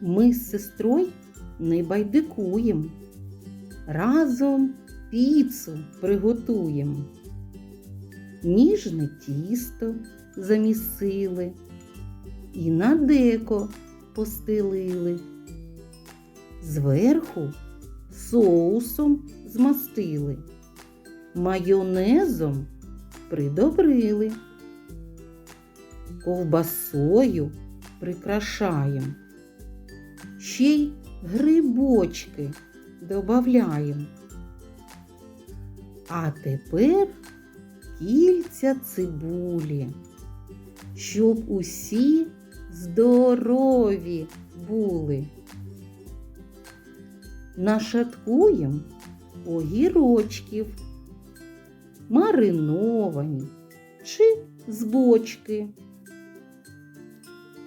Ми з сестрою не байдикуєм. Разом піцу приготуєм. Ніжне тісто замісили і на деко постелили. Зверху соусом змастили, майонезом придобрили, ковбасою прикрашаєм, ще й грибочки добавляємо. А тепер кільця цибулі, щоб усі здорові були. Нашаткуєм огірочків, мариновані чи з бочки.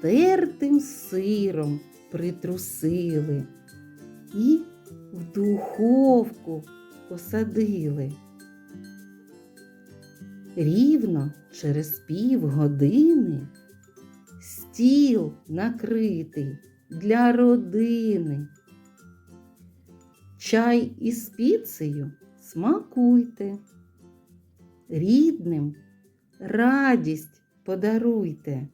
Тертим сиром притрусили і в духовку посадили. Рівно через півгодини стіл накритий для родини. Чай із піцею смакуйте, рідним радість подаруйте.